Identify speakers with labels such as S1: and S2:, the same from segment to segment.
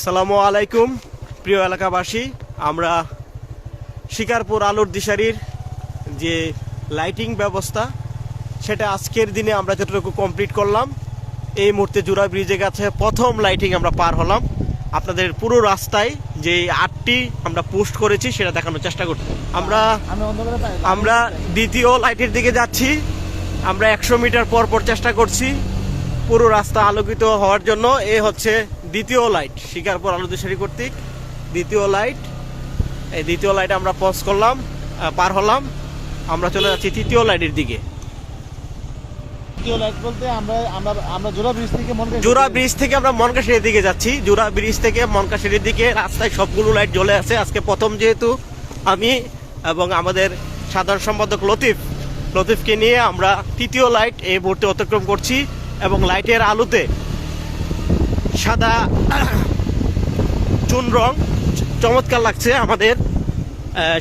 S1: আসসালামু আলাইকুম প্রিয় এলাকাবাসী। আমরা শিকারপুর আলোর দিশারির যে লাইটিং ব্যবস্থা সেটা আজকের দিনে আমরা যতটুকু কমপ্লিট করলাম এই মুহূর্তে জুরা ব্রিজে গেছে প্রথম লাইটিং আমরা পার হলাম। আপনাদের পুরো রাস্তায় যে আটটি আমরা পোস্ট করেছি সেটা দেখানোর চেষ্টা করছি। আমরা আমরা দ্বিতীয় লাইটের দিকে যাচ্ছি। আমরা একশো মিটার পর পর চেষ্টা করছি পুরো রাস্তা আলোকিত হওয়ার জন্য। এ হচ্ছে দ্বিতীয় লাইট শিকারপুর আলোদেশারি কর্তৃক দ্বিতীয় লাইট এই দ্বিতীয় লাইট আমরা পজ করলাম পার হলাম আমরা চলে যাচ্ছি তৃতীয় লাইটের দিকে।
S2: দ্বিতীয় লাইট বলতে আমরা আমরা আমরা জোড়া ব্রিজ থেকে
S1: জোড়া ব্রিজ থেকে আমরা দিকে যাচ্ছি। জোড়া ব্রিজ থেকে মনকাশির দিকে রাস্তায় সবগুলো লাইট জ্বলে আছে। আজকে প্রথম যেহেতু আমি এবং আমাদের সাধারণ সম্পাদক লতিফ লতিফকে নিয়ে আমরা তৃতীয় লাইট এই মুহূর্তে অতিক্রম করছি এবং লাইটের আলোতে সাদা চুন রং, চমৎকার লাগছে আমাদের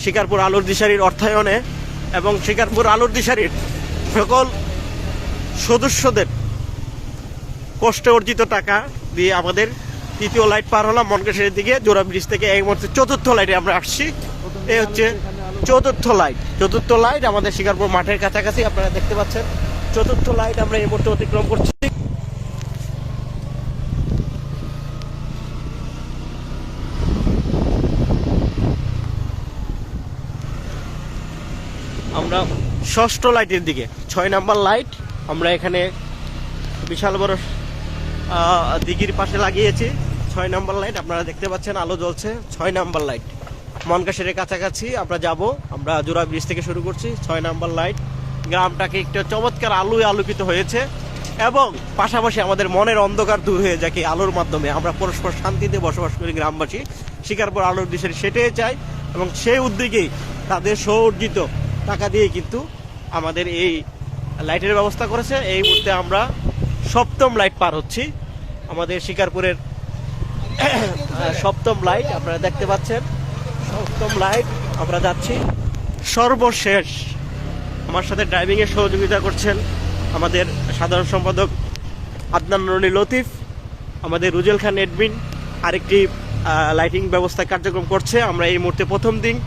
S1: শিকারপুর আলুর দিশারির অর্থায়নে এবং শিকারপুর আলুর দিশারির সকল সদস্যদের কষ্টে অর্জিত টাকা দিয়ে আমাদের তৃতীয় লাইট পার হলাম মনকেশের দিকে, জোড়া ব্রিজ থেকে এই মুহূর্তে চতুর্থ লাইটে আমরা আসছি। এ হচ্ছে চতুর্থ লাইট। চতুর্থ লাইট আমাদের শিকারপুর মাঠের কাছাকাছি, আপনারা দেখতে পাচ্ছেন, চতুর্থ লাইট আমরা এই মুহূর্তে অতিক্রম করছি। আমরা ষষ্ঠ লাইটের দিকে, ছয় নাম্বার লাইট আমরা এখানে বিশাল বড় দিঘির পাশে লাগিয়েছি। ছয় নাম্বার লাইট আপনারা দেখতে পাচ্ছেন, আলো জ্বলছে। ছয় নাম্বার লাইট মনকাশের কাছাকাছি আমরা যাব। আমরা জোড়া ব্রিজ থেকে শুরু করছি, ছয় নাম্বার লাইট। গ্রামটাকে একটু চমৎকার আলোয় আলোকিত হয়েছে এবং পাশাপাশি আমাদের মনের অন্ধকার দূর হয়ে যায় কি আলোর মাধ্যমে। আমরা পরস্পর শান্তিতে বসবাস করি গ্রামবাসী। শিকারপুর আলোর দিশের সেটাই চাই এবং সেই উদ্যোগেই তাদের সৌর্জিত টাকা দিয়ে কিন্তু আমাদের এই লাইটের ব্যবস্থা করেছে। এই মুহূর্তে আমরা সপ্তম লাইট পার হচ্ছি। আমাদের শিকারপুরের সপ্তম লাইট, আপনারা দেখতে পাচ্ছেন। সপ্তম লাইট, আমরা যাচ্ছি। সর্বশেষ, আমার সাথে ড্রাইভিংয়ে সহযোগিতা করছেন আমাদের সাধারণ সম্পাদক আদনান রনি লতিফ, আমাদের রুজেল খান এডমিন আরেকটি লাইটিং ব্যবস্থা কার্যক্রম করছে। আমরা এই মুহূর্তে প্রথম দিন।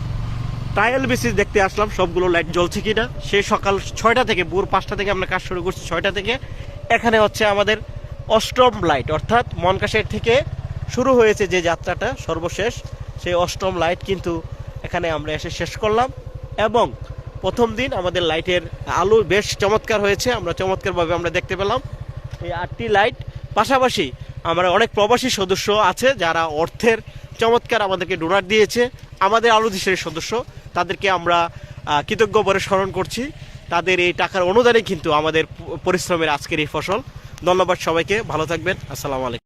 S1: ট্রায়াল বেসিস দেখতে আসলাম, সবগুলো লাইট জ্বলছে কিনা। সে সকাল ছয়টা থেকে, ভোর পাঁচটা থেকে আমরা কাজ শুরু করছি ছয়টা থেকে। এখানে হচ্ছে আমাদের অষ্টম লাইট অর্থাৎ মনকাশের থেকে শুরু হয়েছে যে যাত্রাটা, সর্বশেষ। সেই অষ্টম লাইট কিন্তু এখানে আমরা এসে শেষ করলাম। এবং প্রথম দিন আমাদের লাইটের আলো বেশ চমৎকার হয়েছে, আমরা চমৎকারভাবে আমরা দেখতে পেলাম। এই আটটি লাইট পাশাপাশি আমরা অনেক প্রবাসী সদস্য আছে যারা অর্থের চমৎকার আমাদেরকে ডোনার দিয়েছে। আমাদের আলু দেশের সদস্য। তাদেরকে আমরা কৃতজ্ঞ বলে স্মরণ করছি। তাদের এই টাকার অনুদানে কিন্তু আমাদের পরিশ্রমের আজকের এই ফসল। ধন্যবাদ সবাইকে। ভালো থাকবেন। আসসালামু আলাইকুম।